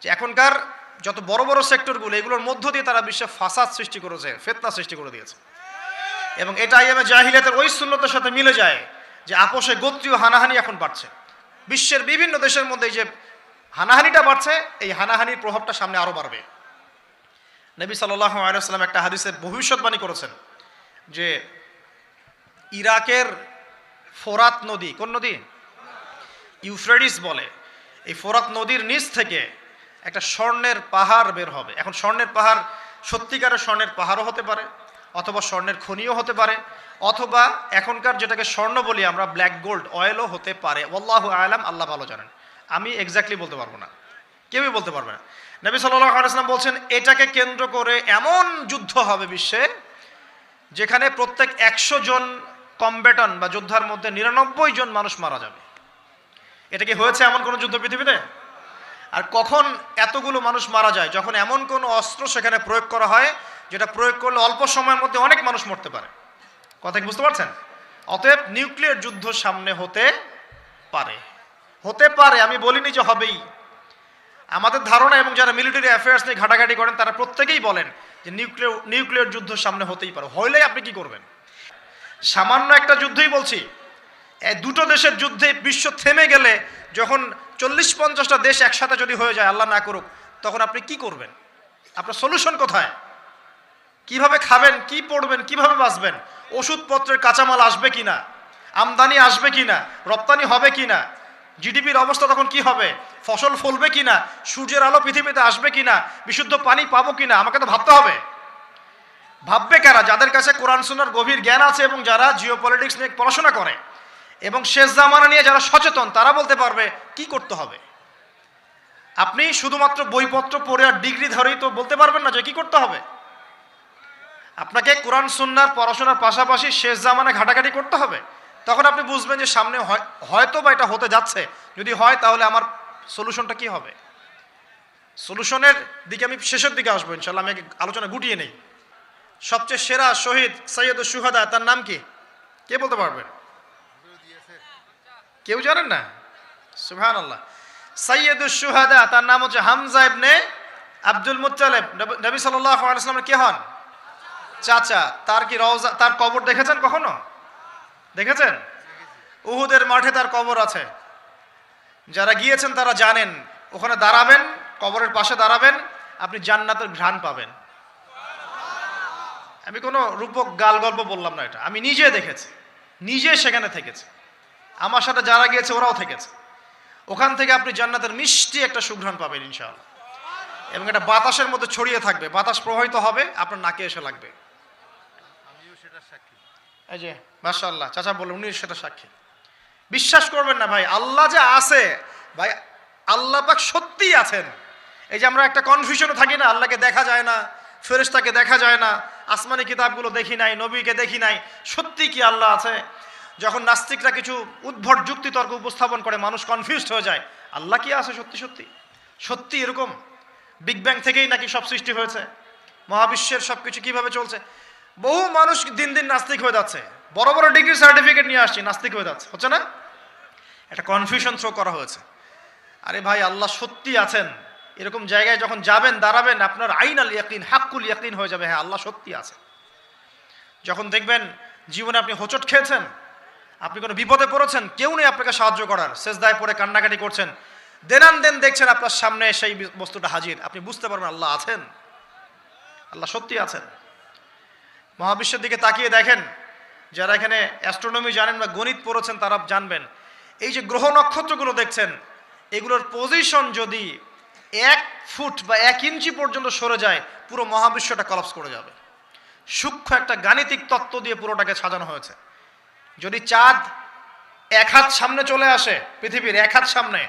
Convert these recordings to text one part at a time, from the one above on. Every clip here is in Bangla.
যে এখনকার যত বড় বড় সেক্টরগুলো, এগুলোর মধ্য দিয়ে তারা বিশ্বে ফাসাদ সৃষ্টি করেছে, ফেতনা সৃষ্টি করে দিয়েছে। এবং এটা আইএমএ জাহিলিয়াতের ওই শূন্যতার সাথে মিলে যায় যে আপোষে গোত্রীয় হানাহানি এখন বাড়ছে। বিশ্বের বিভিন্ন দেশের মধ্যে যে হানাহানিটা বাড়ছে, এই হানাহানির প্রভাবটা সামনে আরও বাড়বে। নবী সাল্লাহ আলাইসাল্লাম একটা হাদিসের ভবিষ্যৎবাণী করেছেন যে ইরাকের ফোরাত নদী, কোন নদী? ইউফ্রেডিস বলে। এই ফোরাত নদীর নিচ থেকে একটা স্বর্ণের পাহাড় বের হবে। এখন স্বর্ণের পাহাড় সত্যিকারের স্বর্ণের পাহাড়ও হতে পারে, অথবা স্বর্ণের খনিও হতে পারে, অথবা এখনকার যেটাকে স্বর্ণ বলি আমরা ব্ল্যাক গোল্ড অয়েলও হতে পারে। আল্লাহ আলাম, আল্লাহ ভালো জানেন। আমি এক্স্যাক্টলি বলতে পারব না। কেউই বলতে পারবে না। নবী সাল্লাহ আলাইসলাম বলছেন, এটাকে কেন্দ্র করে এমন যুদ্ধ হবে বিশ্বে, যেখানে প্রত্যেক একশো জন কম্বেটন বা যোদ্ধার মধ্যে নিরানব্বই জন মানুষ মারা যাবে। এটা কি হয়েছে এমন কোনো যুদ্ধ পৃথিবীতে? আর কখন এতগুলো মানুষ মারা যায়, যখন এমন কোনো অস্ত্র সেখানে প্রয়োগ করা হয়, যেটা প্রয়োগ করলে অল্প সময়ের মধ্যে অনেক মানুষ মরতে পারে। কথা কি বুঝতে পারছেন? অতএব নিউক্লিয়ার যুদ্ধ সামনে হতে পারে। হতে পারে, আমি বলিনি যে হবেই। আমাদের ধারণা এবং যারা মিলিটারি অ্যাফেয়ার্স নিয়ে ঘাটাঘাটি করেন, তারা প্রত্যেকেই বলেন যে নিউক্লিয়ার নিউক্লিয়ার যুদ্ধ সামনে হতেই পারে। হইলে আপনি কি করবেন? সামান্য একটা যুদ্ধই বলছি দুটো দেশের যুদ্ধে বিশ্ব থেমে গেলে যখন চল্লিশ পঞ্চাশটা দেশ একসাথে যদি হয়ে যায়, আল্লাহ না করুক, তখন আপনি কি করবেন? আপনার সলিউশন কোথায়? কীভাবে খাবেন, কি পড়বেন, কীভাবে বাঁচবেন? ওষুধপত্রের কাঁচামাল আসবে কি না আমদানি আসবে কি না রপ্তানি হবে কি না জিডিপির অবস্থা তখন কি হবে? ফসল ফলবে কি না সূর্যের আলো পৃথিবীতে আসবে কি না বিশুদ্ধ পানি পাবো কি না আমাকে তো ভাবতে হবে। ভাববে কারা? যাদের কাছে কোরআন সোনার গভীর জ্ঞান আছে এবং যারা জিও পলিটিক্স নিয়ে পড়াশোনা করে। এবং শেষ জামানা নিয়ে যারা সচেতন, তারা বলতে পারবে, কি করতে হবে? আপনি শুধুমাত্র বইপত্র পড়ে আর ডিগ্রি ধরেই তো বলতে পারবেন না যে কি করতে হবে। আপনাকে কোরআন, সুন্নার পড়াশোনার পাশাপাশি শেষ জামানে ঘাটাঘাটি করতে হবে। তখন আপনি বুঝবেন যে সামনে হয়- হয়তো বা এটা হতে যাচ্ছে। যদি হয়, তাহলে আমার সলিউশনটা কি হবে? সলিউশনের দিকে আমি শেষের দিকে আসব ইনশাল্লাহ আমি আলোচনা গুটিয়ে নেই। সবচেয়ে সেরা শহীদ সৈয়দ সুহাদা, তার নাম কি? কে বলতে পারবেন কেউ জানেন না? সুহান আল্লাহ সৈয়দ সুহাদা তার নাম হচ্ছে হামজা ইবনে আব্দুল মুত্তালেব। নবী- ওয়াসাল্লামের কে হন? চাচা, তার কি রওজা, তার কবর দেখেছেন কখনো? দেখেছেন? উহুদের মাঠে তার কবর আছে। যারা গিয়েছেন তারা জানেন, ওখানে দাঁড়াবেন, কবরের পাশে দাঁড়াবেন, আপনি জান্নাতের ঘ্রাণ পাবেন। আমি কোনো রূপক গাল গল্প বললাম না এটা। আমি নিজে দেখেছি। নিজে সেখানে থেকেছি। আমার সাথে যারা গিয়েছে ওরাও থেকেছে। ওখান থেকে আপনি জান্নাতের মিষ্টি একটা সুঘ্রাণ পাবেন ইনশাআল্লাহ। এবং এটা বাতাসের মধ্যে ছড়িয়ে থাকবে। বাতাস প্রবাহিত হবে আপনার নাকে এসে লাগবে। এই যে মাশাল্লাহ চাচা বলে উনি সেটা সাক্ষী। বিশ্বাস করবেন না ভাই আল্লাহ যে আছে ভাই আল্লাহ পাক সত্যিই আছেন। এই যে আমরা একটা কনফিউশনে থাকি না আল্লাহকে দেখা যায় না ফেরেশতাকে দেখা যায় না আসমানি কিতাবগুলো দেখি নাই নবীকে দেখি নাই সত্যি কি আল্লাহ আছে? যখন নাস্তিকরা কিছু উদ্ভট যুক্তিতর্ক উপস্থাপন করে, মানুষ কনফিউজড হয়ে যায়। আল্লাহ কি আছে সত্যি সত্যি? সত্যি এরকম? বিগ ব্যাং থেকেই নাকি সব সৃষ্টি হয়েছে? মহাবিশ্বের সব কিছু কীভাবে চলছে? বহু মানুষ দিন দিন নাস্তিক হয়ে যাচ্ছে। বড় বড় ডিগ্রি সার্টিফিকেট নিয়ে আসছি, নাস্তিক হয়ে যাচ্ছে। হচ্ছে না? একটা কনফিউশন থ্রো করা হয়েছে। আরে ভাই, আল্লাহ সত্যি আছেন। এরকম জায়গায় যখন যাবেন, দাঁড়াবেন, আপনার আইন আল ইয়াকিন, হাক্কুল ইয়াকিন হয়ে যাবে। হ্যাঁ আল্লাহ সত্যি আছে যখন দেখবেন, জীবনে আপনি হোঁচট খেয়েছেন আপনি কোনো বিপদে পড়েছেন? কেউ নেই আপনাকে সাহায্য করার। শেষদায় পড়ে কান্নাকাটি করছেন। দেনান দেন দেখছেন আপনার সামনে সেই বস্তুটা হাজির। আপনি বুঝতে পারবেন আল্লাহ আছেন। আল্লাহ সত্যি আছেন। মহাবিশ্বের দিকে তাকিয়ে দেখেন। যারা এখানে অ্যাস্ট্রোনমি জানেন বা গণিত পড়েছেন, তারা জানবেন। এই যে গ্রহ নক্ষত্রগুলো দেখছেন, এগুলোর পজিশন যদি এক ফুট বা এক ইঞ্চি পর্যন্ত সরে যায়, পুরো মহাবিশ্বটা কলাপস করে যাবে। সূক্ষ্ম একটা গাণিতিক তত্ত্ব দিয়ে পুরোটাকে সাজানো হয়েছে। যদি চাঁদ এক হাত সামনে চলে আসে, পৃথিবীর এক হাত সামনে,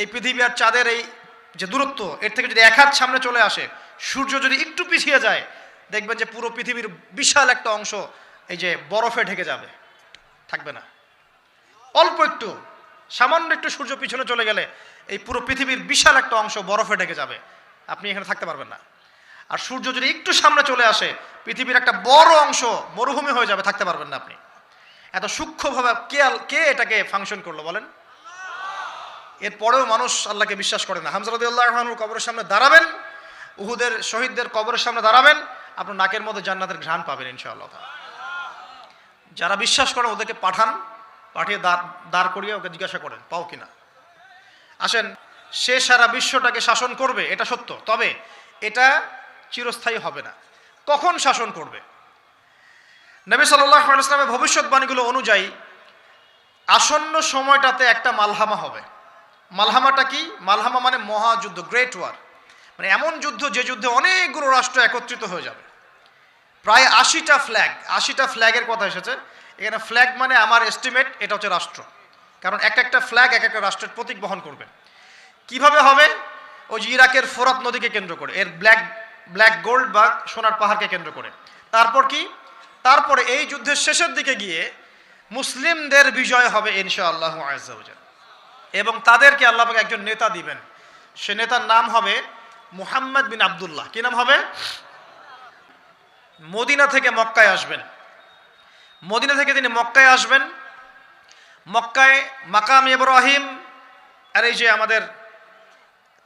এই পৃথিবী আর চাঁদের এই যে দূরত্ব, এর থেকে যদি এক হাত সামনে চলে আসে, সূর্য যদি একটু পিছিয়ে যায়, দেখবেন যে পুরো পৃথিবীর বিশাল একটা অংশ এই যে বরফে ঢেকে যাবে, থাকবে না। অল্প একটু, সামান্য একটু সূর্য পিছনে চলে গেলে এই পুরো পৃথিবীর বিশাল একটা অংশ বরফে ঢেকে যাবে, আপনি এখানে থাকতে পারবেন না। আর সূর্য যদি একটু সামনে চলে আসে, পৃথিবীর একটা বড় অংশ মরুভূমি হয়ে যাবে, থাকতে পারবেন না আপনি। এত সূক্ষ্মভাবে কে কে এটাকে ফাংশন করল বলেন? এরপরেও মানুষ আল্লাহকে বিশ্বাস করে না। হামজারদুল্লাহনুর কবরের সামনে দাঁড়াবেন, উহুদের শহীদদের কবরের সামনে দাঁড়াবেন, আপনার নাকের মধ্যে জান্নাতের ঘ্রাণ পাবেন ইনশাআল্লাহ যারা বিশ্বাস করেন ওদেরকে পাঠান, পাঠিয়ে দাঁড় দাঁড় করিয়ে ওকে জিজ্ঞাসা করেন, পাও কিনা? আসেন, সে সারা বিশ্বটাকে শাসন করবে, এটা সত্য, তবে এটা চিরস্থায়ী হবে না। কখন শাসন করবে? নবী সাল্লাহ ইসলামের ভবিষ্যৎবাণীগুলো অনুযায়ী আসন্ন সময়টাতে একটা মালহামা হবে। মালহামাটা কি? মালহামা মানে মহাযুদ্ধ গ্রেট ওয়ার মানে এমন যুদ্ধ যে যুদ্ধে অনেকগুলো রাষ্ট্র একত্রিত হয়ে যাবে। প্রায় আশিটা ফ্ল্যাগ আশিটা ফ্ল্যাগের কথা এসেছে। এখানে ফ্ল্যাগ মানে আমার এস্টিমেট এটা হচ্ছে রাষ্ট্র। কারণ এক একটা ফ্ল্যাগ এক একটা রাষ্ট্রের প্রতীক বহন করবে। কীভাবে হবে? ওই ইরাকের ফোরাত নদীকে কেন্দ্র করে, এর ব্ল্যাক ব্ল্যাক গোল্ড বা সোনার পাহাড়কে কেন্দ্র করে। তারপর কি? তারপরে এই যুদ্ধের শেষের দিকে গিয়ে মুসলিমদের বিজয় হবে ইনশা আল্লাহ এবং তাদেরকে আল্লাহ পাক একজন নেতা দিবেন। সে নেতার নাম হবে মুহাম্মদ বিন আবদুল্লাহ। কি নাম হবে? মদিনা থেকে মক্কায় আসবেন। মদিনা থেকে তিনি মক্কায় আসবেন। মক্কায় মাকাম ইব্রাহিম আর এই যে আমাদের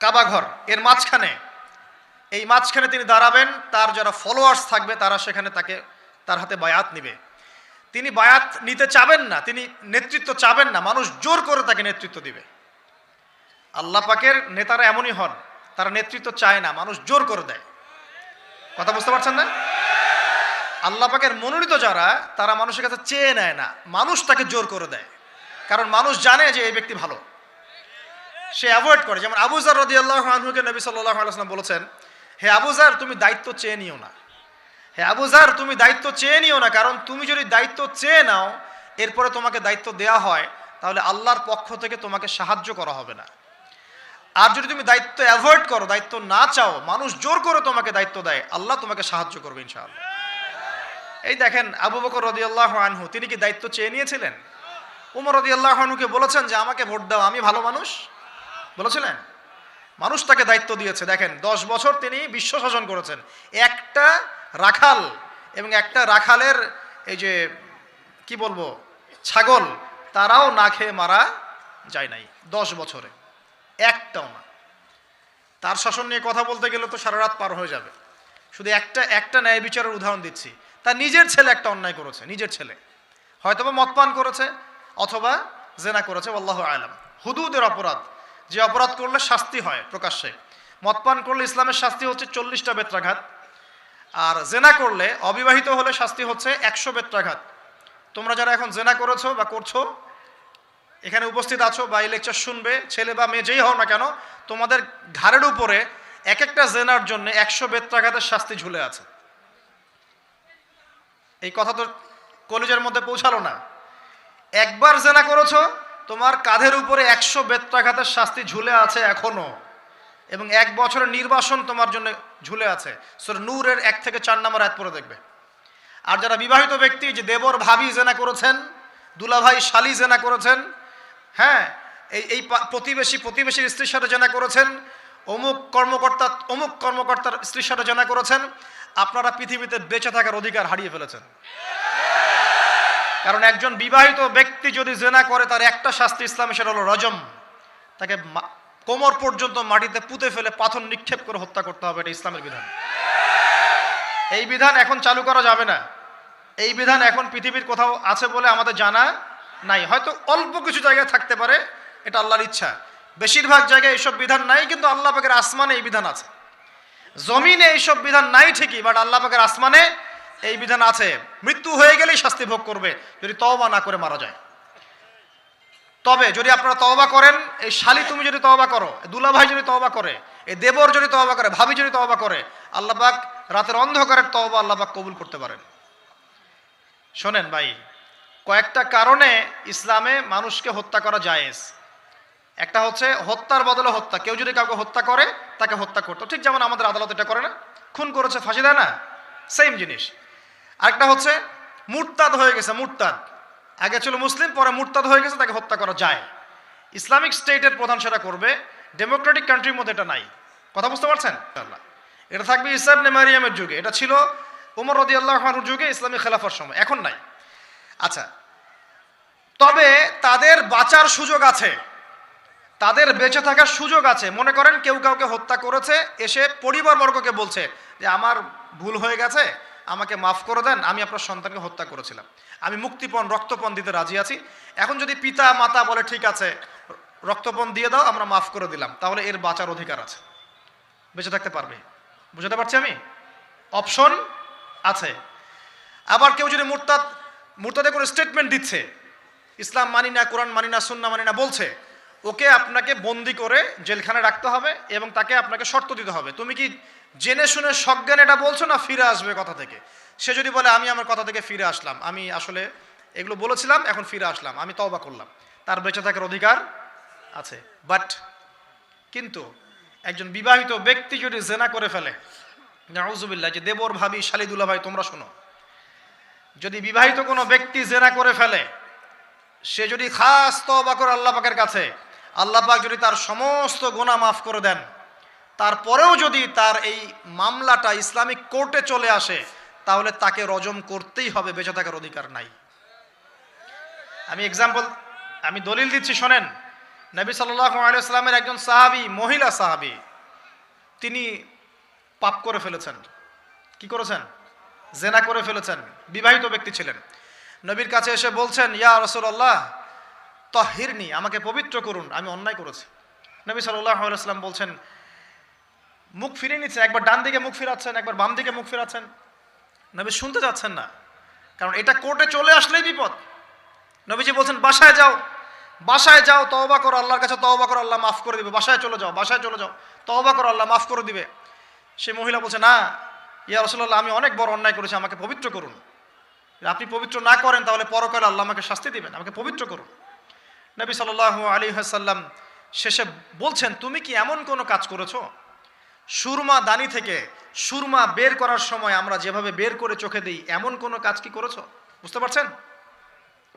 কাবাঘর এর মাঝখানে, এই মাঝখানে তিনি দাঁড়াবেন। তার যারা ফলোয়ার্স থাকবে, তারা সেখানে তাকে তার হাতে বায়াত নিবে। তিনি বায়াত নিতে চাবেন না, তিনি নেতৃত্ব চাবেন না, মানুষ জোর করে তাকে নেতৃত্ব দিবে। আল্লাহ পাকের নেতারা এমনই হন, তারা নেতৃত্ব চায় না, মানুষ জোর করে দেয়। কথা বুঝতে পারছেন না? আল্লাহ পাকের মনোনীত যারা, তারা মানুষের কাছে চেয়ে নেয় না, মানুষ তাকে জোর করে দেয়। কারণ মানুষ জানে যে এই ব্যক্তি ভালো। সে অ্যাভয়েড করে, যেমন আবুজার রদি আল্লাহ আনহুকে নবী সাল্লাহ আলাইসলাম বলেছেন, হে আবুজার তুমি দায়িত্ব চেয়ে নিও না। হে আবুজার তুমি দায়িত্ব চেয়ে নিও না, কারণ তুমি যদি দায়িত্ব চেয়ে নাও, এরপরে তোমাকে দায়িত্ব দেয়া হয়, তাহলে আল্লাহর পক্ষ থেকে তোমাকে সাহায্য করা হবে না। আর যদি তুমি দায়িত্ব অ্যাভয়েড করো, দায়িত্ব না চাও, মানুষ জোর করে তোমাকে দায়িত্ব দেয়, আল্লাহ তোমাকে সাহায্য করবে ইনশাআল্লাহ। এই দেখেন আবু বকর রদি আল্লাহ আনহু, তিনি কি দায়িত্ব চেয়ে নিয়েছিলেন? উমর রদি আল্লাহ আনহুকে বলেছেন যে, আমাকে ভোট দাও, আমি ভালো মানুষ? বলেছিলেন? মানুষ তাকে দায়িত্ব দিয়েছে। দেখেন, দশ বছর তিনি বিশ্ব শাসন করেছেন। একটা রাখাল এবং একটা রাখালের এই যে, কি বলব, ছাগল, তারাও না খেয়ে মারা যায় নাই দশ বছরে। একটাও না। তার শাসন নিয়ে কথা বলতে গেলে তো সারা রাত পার হয়ে যাবে। শুধু একটা একটা ন্যায় বিচারের উদাহরণ দিচ্ছি। তার নিজের ছেলে একটা অন্যায় করেছে, নিজের ছেলে। হয়তোবা মদপান করেছে, অথবা জেনা করেছে আল্লাহ আলাম। হুদুদের অপরাধ, যে অপরাধ করলে শাস্তি হয় প্রকাশ্যে। মদপান করলে ইসলামের শাস্তি হচ্ছে চল্লিশটা বেত্রাঘাত আর জেনা করলে, অবিবাহিত হলে শাস্তি হচ্ছে একশো বেত্রাঘাত। তোমরা যারা এখন জেনা করেছ বা করছ, এখানে উপস্থিত আছো বা এই লেকচার শুনবে, ছেলে বা মেয়ে যেই হও না কেন, তোমাদের ঘাড়ের উপরে এক একটা জেনার জন্য একশো বেত্রাঘাতের শাস্তি ঝুলে আছে। এই কথা তো কলেজের মধ্যে পৌঁছালো না। একবার জেনা করেছ, তোমার কাঁধের উপরে একশো বেত্রাঘাতের শাস্তি ঝুলে আছে এখনও। এবং এক বছরের নির্বাসন তোমার জন্য ঝুলে আছে। সর নূরের এক থেকে চার নম্বর আয়াত পরে দেখবে। আর যারা বিবাহিত ব্যক্তি, যে দেবর ভাবি জেনা করেছেন, দুলাভাই শালি জেনা করেছেন হ্যাঁ এই এই প্রতিবেশী, প্রতিবেশীর স্ত্রীর সাথে জেনা করেছেন, অমুক কর্মকর্তা, অমুক কর্মকর্তার স্ত্রীর সাথে জেনা করেছেন, আপনারা পৃথিবীতে বেঁচে থাকার অধিকার হারিয়ে ফেলেছেন। কারণ একজন বিবাহিত ব্যক্তি যদি জেনা করে, তার একটা শাস্তি ইসলামে, সেটা হলো রজম। তাকে কোমর পর্যন্ত মাটিতে পুঁতে ফেলে পাথর নিক্ষেপ করে হত্যা করতে হবে, এটা ইসলামের বিধান। এই বিধান এখন চালু করা যাবে না। এই বিধান এখন পৃথিবীর কোথাও আছে বলে আমাদের জানা নাই। হয়তো অল্প কিছু জায়গায় থাকতে পারে, এটা আল্লাহর ইচ্ছা। বেশিরভাগ জায়গায় এইসব বিধান নাই, কিন্তু আল্লাহ পাকের আসমানে এই বিধান আছে। জমিনে এইসব বিধান নাই ঠিকই বাট আল্লাহ পাকের আসমানে এই বিধান আছে। মৃত্যু হয়ে গেলেই শাস্তি ভোগ করবে, যদি তওবা না করে মারা যায়। তবে যদি আপনারা তওবা করেন, এই শালি তুমি যদি তওবা করো দুলাভাই যদি তওবা করে, এই দেবর যদি তওবা করে, ভাবি যদি তওবা করে আল্লাহ পাক রাতের অন্ধকারের তওবা আল্লাহ পাক কবুল করতে পারেন। শোনেন ভাই, কয়েকটা কারণে ইসলামে মানুষকে হত্যা করা জায়েজ। একটা হচ্ছে হত্যার বদলে হত্যা। কেউ যদি কাউকে হত্যা করে, তাকে হত্যা করতো। ঠিক যেমন আমাদের আদালত এটা করে না। খুন করেছে, ফাঁসি দেয় না? সেম জিনিস। আরেকটা হচ্ছে, মুরতাদ হয়ে গেছে, মুরতাদ। আগে ছিল মুসলিম, পরে মুরতাদ হয়ে গেছে, তাকে হত্যা করা যায়। ইসলামিক স্টেটের প্রধান সেটা করবে, ডেমোক্রেটিক কান্ট্রির মধ্যে এটা নাই। কথা বুঝতে পারছেন। এটা থাকবে ইসলাম নেমারিয়ামের যুগে। এটা ছিল উমর রদি আল্লাহর যুগে ইসলামী খেলাফার সময়। এখন নাই। আচ্ছা তবে তাদের বাঁচার সুযোগ আছে। তাদের বেঁচে থাকার সুযোগ আছে। মনে করেন কেউ কাউকে হত্যা করেছে, এসে পরিবারবর্গকে বলছে যে, আমার ভুল হয়ে গেছে আমাকে মাফ করে দেন, আমি আপনার সন্তানকে হত্যা করেছিলাম। আমি মুক্তিপণ, রক্তপণ দিতে রাজি আছি। এখন যদি পিতা, মাতা বলে, ঠিক আছে, রক্তপণ দিয়ে দাও, আমরা মাফ করে দিলাম। তাহলে এর বাঁচার অধিকার আছে। বেঁচে থাকতে পারবে। বুঝতে পারছি আমি? অপশন আছে। আবার কেউ যদি মুরতাদ মুরতাদে কোনো স্টেটমেন্ট দিচ্ছে, ইসলাম মানি না, কোরআন মানি না সুন্না মানি না, বলছে, ওকে আপনাকে বন্দি করে জেলখানে রাখতে হবে এবং তাকে আপনাকে শর্ত দিতে হবে। তুমি কি জেনে শুনে সজ্ঞান এটা বলছো না ফিরে আসবে কথা থেকে? সে যদি বলে, আমি আমার কথা থেকে ফিরে আসলাম। আমি আসলে এগুলো বলেছিলাম, এখন ফিরে আসলাম। আমি তওবা করলাম। তার বেঁচে থাকার অধিকার আছে। বাট কিন্তু একজন বিবাহিত ব্যক্তি যদি জেনা করে ফেলে, নাউজুবিল্লাহ, যে দেবর ভাবি, শালিদুল্লাহ ভাই, তোমরা শোনো, যদি বিবাহিত কোনো ব্যক্তি জেনা করে ফেলে, সে যদি খাস তবা করে আল্লাহ পাকের কাছে, আল্লাহ পাক যদি তার সমস্ত গোনা মাফ করে দেন তারপরেও যদি তার এই মামলাটা ইসলামিক কোর্টে চলে আসে, তাহলে তাকে রজম করতেই হবে, বেঁচে থাকার অধিকার নাই। আমি এক্সাম্পল আমি দলিল দিচ্ছি, শোনেন। নবী আলাইসলামের একজন সাহাবি, মহিলা সাহাবি, তিনি পাপ করে ফেলেছেন। কি করেছেন? জেনা করে ফেলেছেন। বিবাহিত ব্যক্তি ছিলেন। নবীর কাছে এসে বলছেন, ইয়া রসুল্লাহ তহিরনি, আমাকে পবিত্র করুন, আমি অন্যায় করেছি। নবী সাল্লাহ আলাইসলাম বলছেন মুখ ফিরিয়ে নিচ্ছেন একবার ডান দিকে মুখ ফিরাচ্ছেন, একবার বাম দিকে মুখ ফিরাচ্ছেন। নবী শুনতে যাচ্ছেন না। কারণ এটা কোর্টে চলে আসলেই বিপদ। নবীজি বলছেন, বাসায় যাও বাসায় যাও, তওবা করো, আল্লাহর কাছে তওবা করো, আল্লাহ মাফ করে দিবে। বাসায় চলে যাও, বাসায় চলে যাও, তওবা করো, আল্লাহ মাফ করে দিবে। সে মহিলা বলছে, না, ইয়া রসুল্লাহ আমি অনেক বড় অন্যায় করেছি, আমাকে পবিত্র করুন। আপনি পবিত্র না করেন, তাহলে পরকালে আল্লাহ আমাকে শাস্তি দিবেন, আমাকে পবিত্র করুন। নবী সাল্লাহ আলী হাসাল্লাম শেষে বলছেন, তুমি কি এমন কোনো কাজ করেছ? সুরমা দানি থেকে সুরমা বের করার সময় আমরা যেভাবে বের করে চোখে দিই, এমন কোনো কাজ কি করেছ? বুঝতে পারছেন?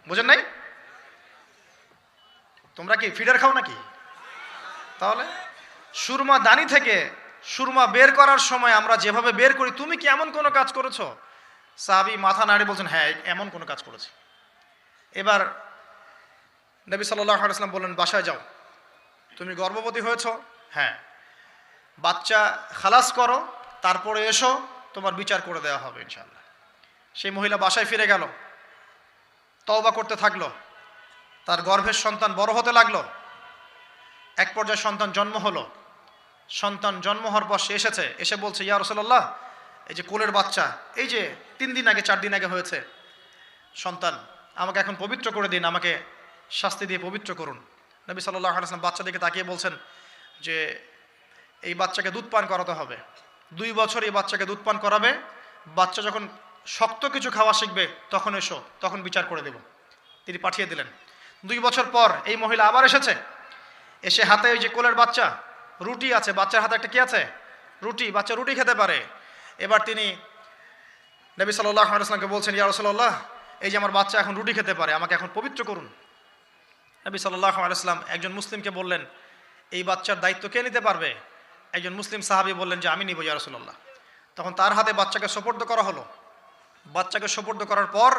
বুঝেন নাই? তোমরা কি ফিডার খাও নাকি? তাহলে? সুরমা দানি থেকে সুরমা বের করার সময় আমরা যেভাবে বের করি, তুমি কি এমন কোনো কাজ করেছ? সাহাবি মাথা নাড়ি বলছেন হ্যাঁ এমন কোনো কাজ করেছি। এবার নবী সাল্লাহ আলাইসলাম বললেন, বাসায় যাও। তুমি গর্ভবতী হয়েছ? হ্যাঁ। বাচ্চা খালাস করো, তারপরে এসো, তোমার বিচার করে দেওয়া হবে ইনশাল্লাহ সেই মহিলা বাসায় ফিরে গেল, তওবা করতে থাকল, তার গর্ভের সন্তান বড় হতে লাগল। এক পর্যায়ে সন্তান জন্ম হলো। সন্তান জন্ম হওয়ার পর সে এসেছে, এসে বলছে, ইয়া রসল্লাহ এই যে কোলের বাচ্চা, এই যে তিন দিন আগে, চার দিন আগে হয়েছে। সন্তান, আমাকে এখন পবিত্র করে দিন, আমাকে শাস্তি দিয়ে পবিত্র করুন। নবী সাল্লাহ আলাইসলাম বাচ্চা দিকে তাকিয়ে বলছেন যে এই বাচ্চাকে দুধ পান করাতে হবে। দুই বছর এই বাচ্চাকে দুধ পান করাবে। বাচ্চা যখন শক্ত কিছু খাওয়া শিখবে, তখন এসো, তখন বিচার করে দেব। তিনি পাঠিয়ে দিলেন। দুই বছর পর এই মহিলা আবার এসেছে। এসে হাতে ওই যে কোলের বাচ্চা, রুটি আছে। বাচ্চার হাতে একটা কি আছে? রুটি। বাচ্চা রুটি খেতে পারে। এবার তিনি নবী সাল্লাহ আলাইসলামকে বলছেন, ইয়া রসল্লাহ এই যে আমার বাচ্চা এখন রুটি খেতে পারে, আমাকে এখন পবিত্র করুন। নবী সাল্লাহ আলাইসলাম একজন মুসলিমকে বললেন, এই বাচ্চার দায়িত্ব কে নিতে পারবে? একজন মুসলিম সাহাবি বললেন যে, আমি নিব ইয়া রসুল্লাহ তখন তার হাতে বাচ্চাকে সোপর্দ করা হলো। বাচ্চাকে সোপর্দ করার পর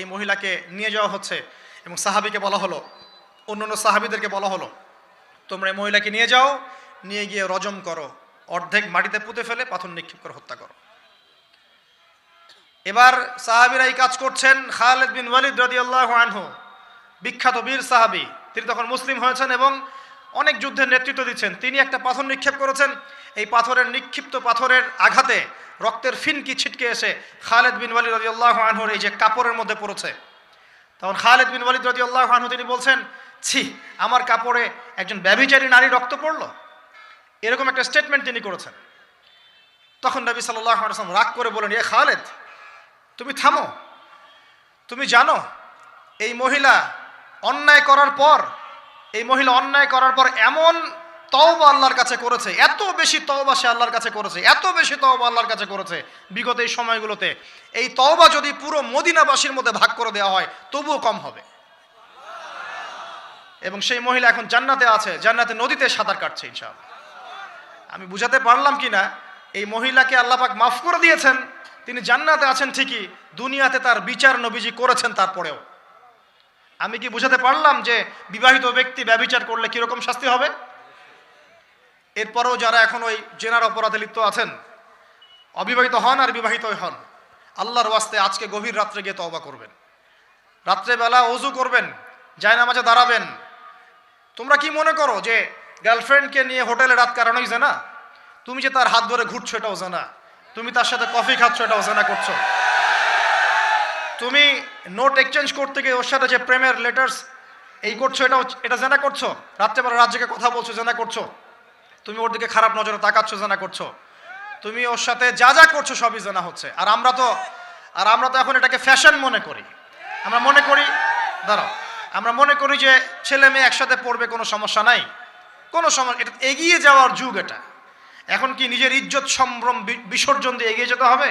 এই মহিলাকে নিয়ে যাওয়া হচ্ছে এবং সাহাবিকে বলা হলো অন্য অন্য সাহাবিদেরকে বলা হলো, তোমরা এই মহিলাকে নিয়ে যাও, নিয়ে গিয়ে রজম করো, অর্ধেক মাটিতে পুঁতে ফেলে, পাথর নিক্ষেপ করে হত্যা করো। এবার সাহাবিরা এই কাজ করছেন। খালেদ বিন ওয়ালিদ রদিয়াল্লাহ আনহু, বিখ্যাত বীর সাহাবি, তিনি তখন মুসলিম হয়েছেন এবং অনেক যুদ্ধের নেতৃত্ব দিচ্ছেন। তিনি একটা পাথর নিক্ষেপ করেছেন। এই পাথরের নিক্ষিপ্ত পাথরের আঘাতে রক্তের ফিনকি ছিটকে এসে খালেদ বিন ওয়ালিদ রদিয়াল্লাহ আনহুর এই যে কাপড়ের মধ্যে পড়েছে। তখন খালেদ বিন ওয়ালিদ রদিয়াল্লাহ আনহু তিনি বলছেন, ছি, আমার কাপড়ে একজন ব্যভিচারী নারী রক্ত পড়ল? এরকম একটা স্টেটমেন্ট তিনি করেছেন। তখন নবী সাল্লাহ আলসালাম রাগ করে বলেন এ খালেদ, তুমি থামো। তুমি জানো, এই মহিলা অন্যায় করার পর এই মহিলা অন্যায় করার পর এমন তওবা আল্লাহর কাছে করেছে, এত বেশি তওবা সে আল্লাহর কাছে করেছে, এত বেশি তওবা আল্লাহর কাছে করেছে বিগত এই সময়গুলোতে। এই তওবা যদি পুরো মদিনাবাসীর মধ্যে ভাগ করে দেওয়া হয়, তবুও কম হবে। এবং সেই মহিলা এখন জান্নাতে আছে, জান্নাতে নদীতে সাঁতার কাটছে ইনশাআল্লাহ। আমি বুঝাতে পারলাম কি না এই মহিলাকে আল্লাপাক মাফ করে দিয়েছেন, তিনি জান্নাতে আছেন ঠিকই, দুনিয়াতে তার বিচার নবীজি করেছেন তারপরেও। আমি কি বুঝাতে পারলাম যে বিবাহিত ব্যক্তি ব্যবিচার করলে কীরকম শাস্তি হবে? এরপরেও যারা এখন ওই জেনার অপরাধে লিপ্ত আছেন, অবিবাহিত হন আর বিবাহিত হন, আল্লাহর ওয়াস্তে আজকে গভীর রাত্রে গিয়ে তওবা করবেন। রাত্রেবেলা অজু করবেন, জায়নামাজে দাঁড়াবেন। তোমরা কি মনে করো যে গার্লফ্রেন্ডকে নিয়ে হোটেলে রাত কাটানোই জানা? তুমি যে তার হাত ধরে ঘুরছো এটাও জানা। তুমি তার সাথে কফি খাচ্ছ এটাও জানা করছ। তুমি নোট এক্সচেঞ্জ করতে গিয়ে ওর সাথে যে প্রেমের লেটার্স এই করছ এটা এটা জানা করছ? রাত্রেবেলা রাজ্যকে কথা বলছো, জানা করছ? তুমি ওর দিকে খারাপ নজরে তাকাচ্ছ, জানা করছ? তুমি ওর সাথে যা যা করছ সবই জানা হচ্ছে। আর আমরা তো, আর আমরা তো এখন এটাকে ফ্যাশন মনে করি। আমরা মনে করি, দাঁড়াও, আমরা মনে করি যে ছেলে মেয়ে একসাথে পড়বে কোনো সমস্যা নাই। কোনো সমস্যা, এটা এগিয়ে যাওয়ার যুগ এটা। এখন কি নিজের ইজ্জত সম্ভ্রম বিসর্জন দিয়ে এগিয়ে যেতে হবে?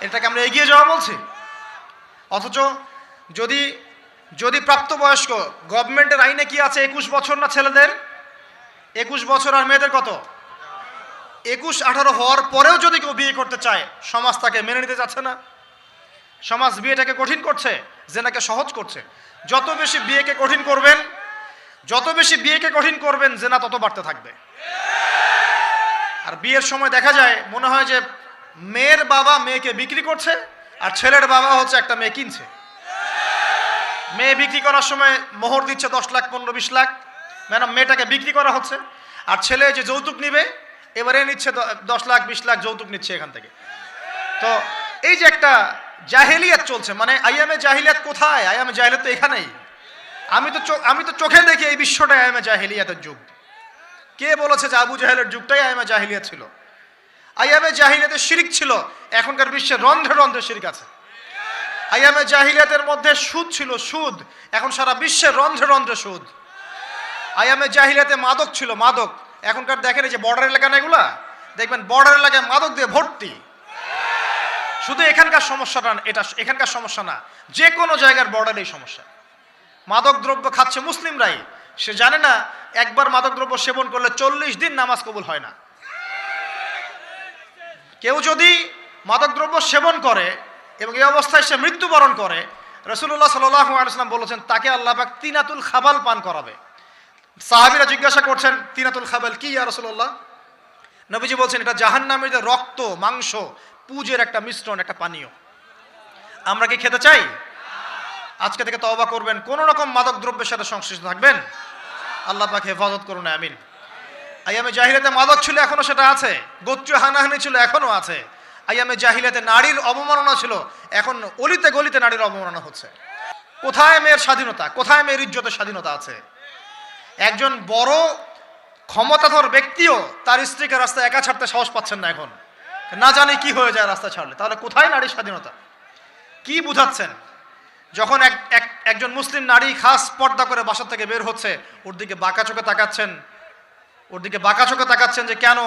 এটাকে আমরা এগিয়ে যাওয়া বলছি? অথচ যদি যদি প্রাপ্তবয়স্ক গভর্নমেন্টের আইনে কি আছে একুশ বছর না ছেলেদের? একুশ বছর আর মেয়েদের কত? একুশ, আঠারো হওয়ার পরেও যদি কেউ বিয়ে করতে চায়, সমাজ তাকে মেনে নিতে যাচ্ছে না। সমাজ বিয়েটাকে কঠিন করছে, জেনাকে সহজ করছে। যত বেশি বিয়েকে কঠিন করবেন, যত বেশি বিয়েকে কঠিন করবেন, জেনা তত বাড়তে থাকবে। আর বিয়ের সময় দেখা যায়, মনে হয় যে মেয়ের বাবা মেয়েকে বিক্রি করছে আর ছেলের বাবা হচ্ছে একটা মেয়ে কিনছে। মেয়ে বিক্রি করার সময় মোহর দিচ্ছে দশ লাখ, পনেরো, বিশ লাখ। ম্যাডাম মেয়েটাকে বিক্রি করা হচ্ছে। আর ছেলে যে যৌতুক নিবে, এবারে নিচ্ছে দশ লাখ, বিশ লাখ যৌতুক নিচ্ছে এখান থেকে। তো এই যে একটা জাহেলিয়াত চলছে মানে আইএমএ জাহিলিয়াত কোথায়? আইএমএ জাহিলিয়াত তো এখানেই। আমি তো আমি তো চোখে দেখি এই বিশ্বটাই আইএমএ জাহিলিয়াতের যুগ। কে বলেছে যে আবু জাহেলের যুগটাই আইএমএ জাহিলিয়াত ছিল? আইএমএ জাহিলিয়াতের শিরিক ছিল এখনকার বিশ্বে রন্ধ্রে রন্ধ্রে শিরিক আছে। আইএমএ জাহিলিয়াতের মধ্যে সুদ ছিল সুদ। এখন সারা বিশ্বে রন্ধ্রে রন্ধ্রে সুদ। আইএমএ জাহিলিয়াতে মাদক ছিল মাদক। এখনকার দেখেন এই যে বর্ডার এলাকা এগুলা? দেখবেন বর্ডার এলাকায় মাদক দিয়ে ভর্তি। শুধু এখানকার সমস্যাটা না, এটা এখানকার সমস্যা না যে কোনো জায়গার বর্ডারেই সমস্যা। মাদক দ্রব্য খাচ্ছে মুসলিমরাই। সে জানে না একবার মাদক দ্রব্য সেবন করলে চল্লিশ দিন নামাজ কবুল হয় না। কেউ যদি মাদকদ্রব্য সেবন করে এবং এই অবস্থায় সে মৃত্যুবরণ করে রসুল্লাহ সাল্লাম বলেছেন, তাকে আল্লাহ পাক তিনাতুল খাবাল পান করাবে। সাহাবিরা জিজ্ঞাসা করছেন, তিনাতুল খাবাল কি ইয়া রসুল্লাহ নবীজি বলছেন, এটা জাহান্নামীদের রক্ত, মাংস, পুজের একটা মিশ্রণ, একটা পানীয়। আমরা কি খেতে চাই? আজকে থেকে তওবা করবেন। কোনো রকম মাদক দ্রব্যের সাথে সংশ্লিষ্ট থাকবেন? আল্লাহ পাক হেফাজত করুন, আমিন। আইয়ামে জাহিলাতে মাদক ছিল, এখনও সেটা আছে। গোত্রীয় হানাহানি ছিল, এখনও আছে। আইয়ামে জাহিলাতে নারীর অবমাননা ছিল, এখন অলিতে গলিতে নারীর অবমাননা হচ্ছে। কোথায় মেয়ের স্বাধীনতা? কোথায় মেয়ের ইজ্জতের স্বাধীনতা আছে? একজন বড়, ক্ষমতাধর ব্যক্তিও তার স্ত্রীকে রাস্তায় একা ছাড়তে সাহস পাচ্ছেন না এখন। না জানি কি হয়ে যায় রাস্তা ছাড়লে। তাহলে কোথায় নারীর স্বাধীনতা? কি বুঝাচ্ছেন? যখন এক, এক- একজন মুসলিম নারী খাস পর্দা করে বাসা থেকে বের হচ্ছে, ওর দিকে বাঁকা চোখে তাকাচ্ছেন ওর দিকে বাঁকা চোখে তাকাচ্ছেন যে কেন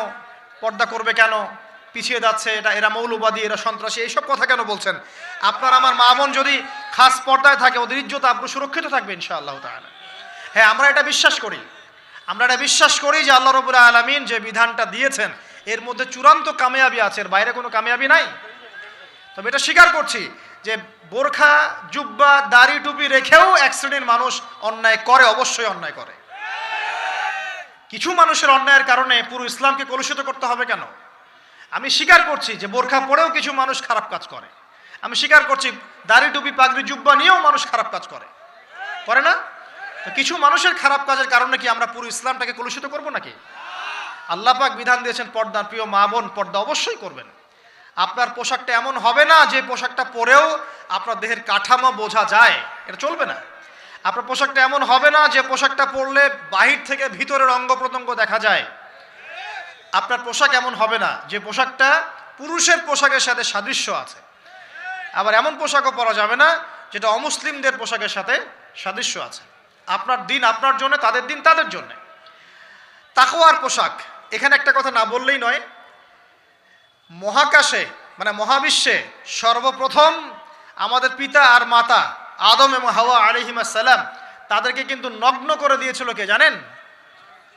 পর্দা করবে কেন? পিছিয়ে যাচ্ছে, এটা এরা মৌলবাদী, এরা সন্ত্রাসী, এইসব কথা কেন বলছেন? আপনার আমার মা বোন যদি খাস পর্দায় থাকে, ওদের ইজ্জত আপনি সুরক্ষিত থাকবে ইনশাআল্লাহ তাআলা। হ্যাঁ আমরা এটা বিশ্বাস করি। আমরা এটা বিশ্বাস করি যে আল্লাহ রবুল্লা আলমিন যে বিধানটা দিয়েছেন, এর মধ্যে চূড়ান্ত কামিয়াবি আছে, এর বাইরে কোনো কামিয়াবি নাই। তবে এটা স্বীকার করছি যে বোরখা, জুব্বা, দাড়ি টুপি রেখেও এক শ্রেণির মানুষ অন্যায় করে, অবশ্যই অন্যায় করে। কিছু মানুষের অন্যায়ের কারণে পুরো ইসলামকে কলুষিত করতে হবে কেন? আমি স্বীকার করছি যে বোরখা পরেও কিছু মানুষ খারাপ কাজ করে। আমি স্বীকার করছি দাড়ি, টুপি, পাগড়ি, জুব্বা নিয়েও মানুষ খারাপ কাজ করে। করে না? কিছু মানুষের খারাপ কাজের কারণে কি আমরা পুরো ইসলামটাকে কলুষিত করব নাকি? আল্লাহ পাক বিধান দিয়েছেন পর্দার প্রিয় মা বোন, পর্দা অবশ্যই করবেন। আপনার পোশাকটা এমন হবে না যে পোশাকটা পরেও আপনার দেহের কাঠামো বোঝা যায়। এটা চলবে না। আপনার পোশাকটা এমন হবে না যে পোশাকটা পরলে বাহির থেকে ভিতরের অঙ্গ প্রত্যঙ্গ দেখা যায়। আপনার পোশাক এমন হবে না যে পোশাকটা পুরুষের পোশাকের সাথে সাদৃশ্য আছে। আবার এমন পোশাকও পরা যাবে না যেটা অমুসলিমদের পোশাকের সাথে সাদৃশ্য আছে। আপনার দিন আপনার জন্য, তাদের দিন তাদের জন্য। তাকওয়ার পোশাক, এখানে একটা কথা না বললেই নয়। মহাকাশে মানে মহাবিশ্বে সর্বপ্রথম আমাদের পিতা আর মাতা আদম এবং হাওয়া আলিহিমা সালাম তাদেরকে কিন্তু নগ্ন করে দিয়েছিল কে জানেন?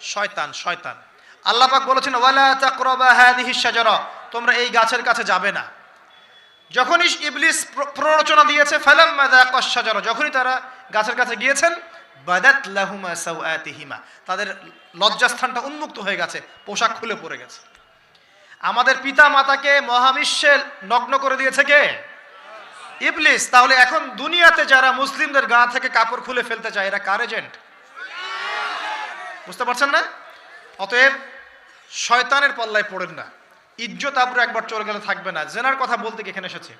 শয়তান শয়তান। আল্লাহ পাক বলেছেন, ওয়ালা তোমরা এই গাছের কাছে যাবে না। যখনই ইবলিস প্র- প্ররোচনা দিয়েছে, ফালাম্মা যাকাশ শাজারা যখনই তারা গাছের কাছে গিয়েছেন, বাদাত লাহুমা সাওয়াতিহিমা তাদের লজ্জাস্থানটা উন্মুক্ত হয়ে গেছে, পোশাক খুলে পড়ে গেছে। আমাদের পিতা মাতাকে মহাবিশ্বে নগ্ন করে দিয়েছে কে? ইবলিস, তাহলে এখন দুনিয়াতে যারা মুসলিমদের গা থেকে কাপড় খুলে ফেলতে চায়, এরা কার এজেন্ট বুঝতে পারছেন না? অতএব শয়তানের পাল্লায় পড়েন না। ইজ্জত আবরু একবার চলে গেলে থাকবে না। জেনার কথা বলতে এখানে এসেছে।